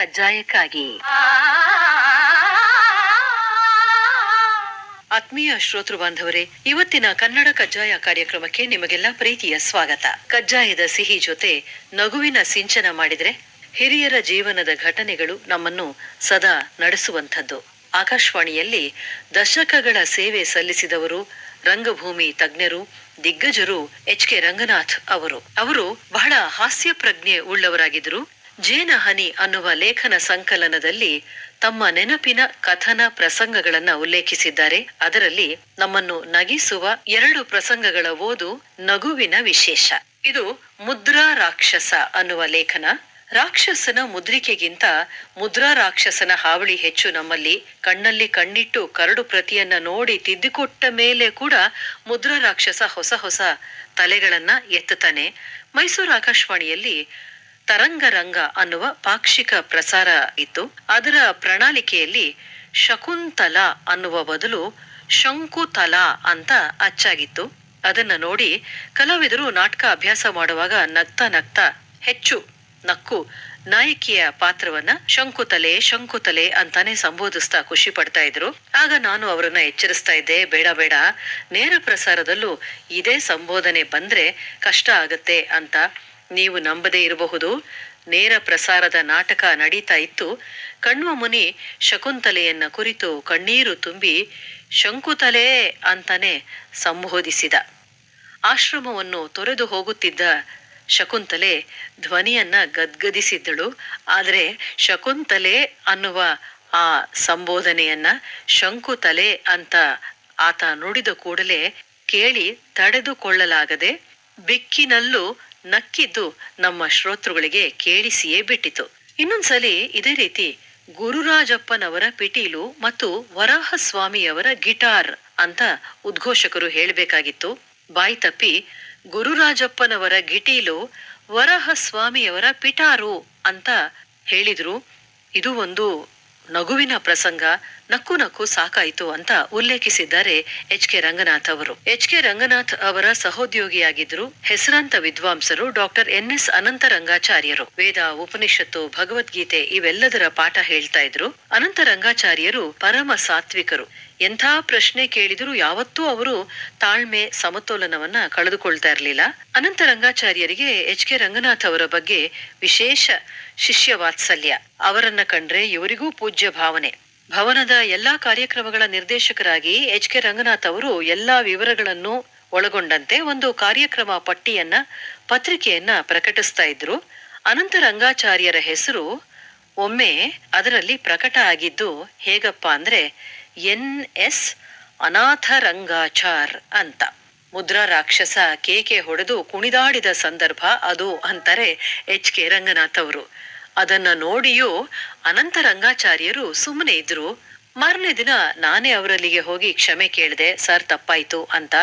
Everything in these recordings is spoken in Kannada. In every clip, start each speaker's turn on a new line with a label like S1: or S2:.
S1: ಕಜ್ಜಾಯಕ್ಕಾಗಿ ಆತ್ಮೀಯ ಶ್ರೋತೃ ಬಾಂಧವರೇ, ಇವತ್ತಿನ ಕನ್ನಡ ಕಜ್ಜಾಯ ಕಾರ್ಯಕ್ರಮಕ್ಕೆ ನಿಮಗೆಲ್ಲ ಪ್ರೀತಿಯ ಸ್ವಾಗತ. ಕಜ್ಜಾಯದ ಸಿಹಿ ಜೊತೆ ನಗುವಿನ ಸಿಂಚನ ಮಾಡಿದ್ರೆ ಹಿರಿಯರ ಜೀವನದ ಘಟನೆಗಳು ನಮ್ಮನ್ನು ಸದಾ ನಡೆಸುವಂಥದ್ದು. ಆಕಾಶವಾಣಿಯಲ್ಲಿ ದಶಕಗಳ ಸೇವೆ ಸಲ್ಲಿಸಿದವರು ರಂಗಭೂಮಿ ತಜ್ಞರು, ದಿಗ್ಗಜರು ಎಚ್ ಕೆ ರಂಗನಾಥ್ ಅವರು. ಅವರು ಬಹಳ ಹಾಸ್ಯ ಪ್ರಜ್ಞೆ ಉಳ್ಳವರಾಗಿದ್ದರು. ಜೇನ ಹನಿ ಅನ್ನುವ ಲೇಖನ ಸಂಕಲನದಲ್ಲಿ ತಮ್ಮ ನೆನಪಿನ ಕಥನ ಪ್ರಸಂಗಗಳನ್ನ ಉಲ್ಲೇಖಿಸಿದ್ದಾರೆ. ಅದರಲ್ಲಿ ನಮ್ಮನ್ನು ನಗಿಸುವ ಎರಡು ಪ್ರಸಂಗಗಳ ಓದು ನಗುವಿನ ವಿಶೇಷ. ಇದು ಮುದ್ರಾ ರಾಕ್ಷಸ ಅನ್ನುವ ಲೇಖನ. ರಾಕ್ಷಸನ ಮುದ್ರಿಕೆಗಿಂತ ಮುದ್ರಾ ರಾಕ್ಷಸನ ಹಾವಳಿ ಹೆಚ್ಚು ನಮ್ಮಲ್ಲಿ. ಕಣ್ಣಲ್ಲಿ ಕಣ್ಣಿಟ್ಟು ಕರಡು ಪ್ರತಿಯನ್ನ ನೋಡಿ ತಿದ್ದುಕೊಟ್ಟ ಮೇಲೆ ಕೂಡ ಮುದ್ರಾ ರಾಕ್ಷಸ ಹೊಸ ಹೊಸ ತಲೆಗಳನ್ನ ಎತ್ತುತ್ತಾನೆ. ಮೈಸೂರು ಆಕಾಶವಾಣಿಯಲ್ಲಿ ತರಂಗರಂಗ ಅನ್ನುವ ಪಾಕ್ಷಿಕ ಪ್ರಸಾರ ಇತ್ತು. ಅದರ ಪ್ರಣಾಳಿಕೆಯಲ್ಲಿ ಶಕುಂತಲ ಅನ್ನುವ ಬದಲು ಶಂಕುತಲ ಅಂತ ಅಚ್ಚಾಗಿತ್ತು. ಅದನ್ನ ನೋಡಿ ಕಲಾವಿದರು ನಾಟಕ ಅಭ್ಯಾಸ ಮಾಡುವಾಗ ನಗ್ತಾ ನಗ್ತಾ ಹೆಚ್ಚು ನಕ್ಕು ನಾಯಕಿಯ ಪಾತ್ರವನ್ನ ಶಂಕುತಲೆ ಶಂಕುತಲೆ ಅಂತಾನೆ ಸಂಬೋಧಿಸ್ತಾ ಖುಷಿ ಪಡ್ತಾ ಇದ್ರು. ಆಗ ನಾನು ಅವರನ್ನ ಎಚ್ಚರಿಸ್ತಾ ಇದ್ದೆ, ಬೇಡ ಬೇಡ, ನೇರ ಪ್ರಸಾರದಲ್ಲೂ ಇದೇ ಸಂಬೋಧನೆ ಬಂದ್ರೆ ಕಷ್ಟ ಆಗತ್ತೆ ಅಂತ. ನೀವು ನಂಬದೇ ಇರಬಹುದು. ನೇರ ಪ್ರಸಾರದ ನಾಟಕ ನಡೀತಾ ಇತ್ತು. ಕಣ್ವ ಮುನಿ ಶಕುಂತಲೆಯನ್ನ ಕುರಿತು ಕಣ್ಣೀರು ತುಂಬಿ, ಶಂಕುತಲೆ ಅಂತಾನೆ ಸಂಬೋಧಿಸಿದ. ಆಶ್ರಮವನ್ನು ತೊರೆದು ಹೋಗುತ್ತಿದ್ದ ಶಕುಂತಲೆ ಧ್ವನಿಯನ್ನ ಗದ್ಗದಿಸಿದ್ದಳು. ಆದರೆ ಶಕುಂತಲೆ ಅನ್ನುವ ಆ ಸಂಬೋಧನೆಯನ್ನ ಶಂಕುತಲೆ ಅಂತ ಆತ ನುಡಿದ ಕೂಡಲೇ ಕೇಳಿ ತಡೆದುಕೊಳ್ಳಲಾಗದೆ, ಬೆಕ್ಕಿನಲ್ಲೂ ನಕ್ಕಿದ್ದು ನಮ್ಮ ಶ್ರೋತೃಗಳಿಗೆ ಕೇಳಿಸಿಯೇ ಬಿಟ್ಟಿತು. ಇನ್ನೊಂದ್ಸಲಿ ಇದೇ ರೀತಿ ಗುರುರಾಜಪ್ಪನವರ ಪಿಟೀಲು ಮತ್ತು ವರಾಹಸ್ವಾಮಿಯವರ ಗಿಟಾರ್ ಅಂತ ಉದ್ಘೋಷಕರು ಹೇಳಬೇಕಾಗಿತ್ತು. ಬಾಯಿ ತಪ್ಪಿ ಗುರುರಾಜಪ್ಪನವರ ಗಿಟೀಲು ವರಹಸ್ವಾಮಿಯವರ ಪಿಟಾರು ಅಂತ ಹೇಳಿದ್ರು. ಇದು ಒಂದು ನಗುವಿನ ಪ್ರಸಂಗ. ನಕ್ಕು ನಕ್ಕು ಸಾಕಾಯಿತು ಅಂತ ಉಲ್ಲೇಖಿಸಿದ್ದಾರೆ ಎಚ್ ಕೆ ರಂಗನಾಥ್ ಅವರು. ಎಚ್ ಕೆ ರಂಗನಾಥ್ ಅವರ ಸಹೋದ್ಯೋಗಿಯಾಗಿದ್ದರು. ಹೆಸರಾಂತ ವಿದ್ವಾಂಸರು ಡಾಕ್ಟರ್ ಎನ್ ಎಸ್ ಅನಂತ ರಂಗಾಚಾರ್ಯರು ವೇದ, ಉಪನಿಷತ್ತು, ಭಗವದ್ಗೀತೆ ಇವೆಲ್ಲದರ ಪಾಠ ಹೇಳ್ತಾ ಇದ್ರು. ಅನಂತ ರಂಗಾಚಾರ್ಯರು ಪರಮ ಸಾತ್ವಿಕರು. ಎಂಥ ಪ್ರಶ್ನೆ ಕೇಳಿದರೂ ಯಾವತ್ತೂ ಅವರು ತಾಳ್ಮೆ, ಸಮತೋಲನವನ್ನ ಕಳೆದುಕೊಳ್ತಾ ಇರಲಿಲ್ಲ. ಅನಂತ ರಂಗಾಚಾರ್ಯರಿಗೆ ಎಚ್ ಕೆ ರಂಗನಾಥ್ ಅವರ ಬಗ್ಗೆ ವಿಶೇಷ ಶಿಷ್ಯ ವಾತ್ಸಲ್ಯ ಅವರನ್ನ ಕಂಡ್ರೆ ಇವರಿಗೂ ಪೂಜ್ಯ ಭಾವನೆ. ಭವನದ ಎಲ್ಲಾ ಕಾರ್ಯಕ್ರಮಗಳ ನಿರ್ದೇಶಕರಾಗಿ ಎಚ್ ಕೆ ರಂಗನಾಥ್ ಅವರು ಎಲ್ಲಾ ವಿವರಗಳನ್ನು ಒಳಗೊಂಡಂತೆ ಒಂದು ಕಾರ್ಯಕ್ರಮ ಪಟ್ಟಿಯನ್ನ, ಪತ್ರಿಕೆಯನ್ನ ಪ್ರಕಟಿಸ್ತಾ ಇದ್ರು. ಅನಂತ ರಂಗಾಚಾರ್ಯರ ಹೆಸರು ಒಮ್ಮೆ ಅದರಲ್ಲಿ ಪ್ರಕಟ ಆಗಿದ್ದು, ಹೇಗಪ್ಪ ಅಂದ್ರೆ ಎನ್ ಎಸ್ ಅನಾಥ ರಂಗಾಚಾರ್ ಅಂತ. ಮುದ್ರಾ ರಾಕ್ಷಸ ಕೇಕೆ ಹೊಡೆದು ಕುಣಿದಾಡಿದ ಸಂದರ್ಭ ಅದು ಅಂತಾರೆ ಎಚ್ ಕೆ ರಂಗನಾಥ್ ಅವರು. ಅದನ್ನ ನೋಡಿಯೂ ಅನಂತ ರಂಗಾಚಾರ್ಯರು ಸುಮ್ಮನೆ ಇದ್ರು. ಮಾರನೇ ದಿನ ನಾನೇ ಅವರಲ್ಲಿಗೆ ಹೋಗಿ ಕ್ಷಮೆ ಕೇಳಿದೆ, ಸರ್, ತಪ್ಪಾಯ್ತು ಅಂತ.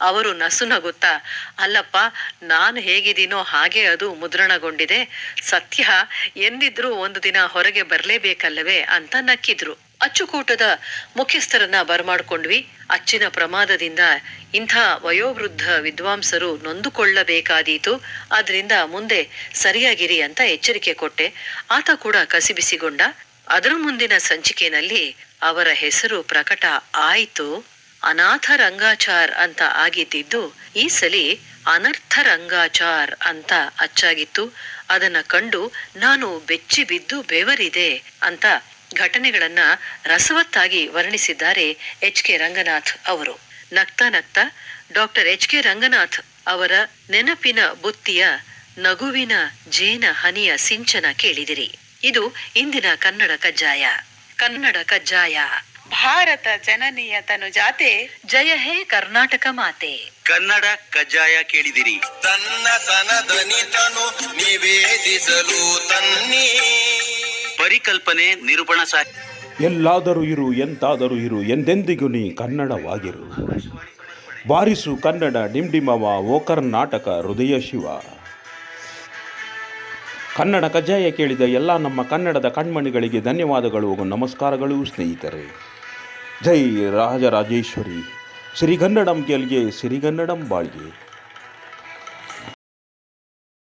S1: ಅವರು ನಸು ನಗುತ್ತಾ, ಅಲ್ಲಪ್ಪ, ನಾನು ಹೇಗಿದ್ದೀನೋ ಹಾಗೆ ಅದು ಮುದ್ರಣಗೊಂಡಿದೆ. ಸತ್ಯ, ಎಂದಿದ್ರೂ ಒಂದು ದಿನ ಹೊರಗೆ ಬರಲೇಬೇಕಲ್ಲವೇ? ಅಂತ ನಕ್ಕಿದ್ರು. ಅಚ್ಚುಕೂಟದ ಮುಖ್ಯಸ್ಥರನ್ನ ಬರಮಾಡ್ಕೊಂಡ್ವಿ. ಅಚ್ಚಿನ ಪ್ರಮಾದದಿಂದ ಇಂಥ ವಯೋವೃದ್ಧ ವಿದ್ವಾಂಸರು ನೊಂದುಕೊಳ್ಳಬೇಕಾದೀತು. ಆದ್ರಿಂದ ಮುಂದೆ ಸರಿಯಾಗಿರಿ ಅಂತ ಎಚ್ಚರಿಕೆ ಕೊಟ್ಟೆ. ಆತ ಕೂಡ ಕಸಿಬಿಸಿಗೊಂಡ. ಅದರ ಮುಂದಿನ ಸಂಚಿಕೆನಲ್ಲಿ ಅವರ ಹೆಸರು ಪ್ರಕಟ ಆಯಿತು. ಅನಾಥ ರಂಗಾಚಾರ್ ಅಂತ ಆಗಿದ್ದಿದ್ದು, ಈ ಸಲಿ ಅನರ್ಥ ರಂಗಾಚಾರ್ ಅಂತ ಅಚ್ಚಾಗಿತ್ತು. ಅದನ್ನ ಕಂಡು ನಾನು ಬೆಚ್ಚಿ ಬಿದ್ದು ಬೆವರಿದೆ ಅಂತ ಘಟನೆಗಳನ್ನ ರಸವತ್ತಾಗಿ ವರ್ಣಿಸಿದ್ದಾರೆ ಎಚ್ ಕೆ ರಂಗನಾಥ್ ಅವರು. ನಗ್ತಾ ನಗ್ತಾ ಡಾಕ್ಟರ್ ಎಚ್ ಕೆ ರಂಗನಾಥ್ ಅವರ ನೆನಪಿನ ಬುತ್ತಿಯ ನಗುವಿನ ಜೇನ ಹನಿಯ ಸಿಂಚನ ಕೇಳಿದಿರಿ. ಇದು ಇಂದಿನ ಕನ್ನಡ ಕಜ್ಜಾಯ. ಕನ್ನಡ ಕಜ್ಜಾಯ.
S2: ಭಾರತ ಜನನೀಯ ತನು ಜಾತೆ.
S1: ಜಯ ಹೇ ಕರ್ನಾಟಕ ಮಾತೆ.
S3: ಕನ್ನಡ ಕಜ್ಜಾಯ ಕೇಳಿದಿರಿ.
S4: ತನ್ನ ತನದನಿತನು ನಿವೇದಿಸಲು ತನ್ನಿ.
S3: ಪರಿಕಲ್ಪನೆ ನಿರೂಪಣಾ ಸಾಹಿತ್ಯ
S5: ಎಲ್ಲಾದರೂ ಇರು, ಎಂತಾದರೂ ಇರು, ಎಂದೆಂದಿಗೂ ನೀ ಕನ್ನಡವಾಗಿರು. ಬಾರಿಸು ಕನ್ನಡ ಡಿಂಡಿಮವ, ಓ ಕರ್ನಾಟಕ ಹೃದಯ ಶಿವ. ಕನ್ನಡ ಕಜ್ಜಾಯ ಕೇಳಿದ ಎಲ್ಲ ನಮ್ಮ ಕನ್ನಡದ ಕಣ್ಮಣಿಗಳಿಗೆ ಧನ್ಯವಾದಗಳು ನಮಸ್ಕಾರಗಳು, ಸ್ನೇಹಿತರೆ. ಜೈ ರಾಜರಾಜೇಶ್ವರಿ. ಶ್ರೀಗನ್ನಡಂ ಗೆಲ್ಗೆ ಸಿರಿಗನ್ನಡಂ ಬಾಳ್ಗೆ.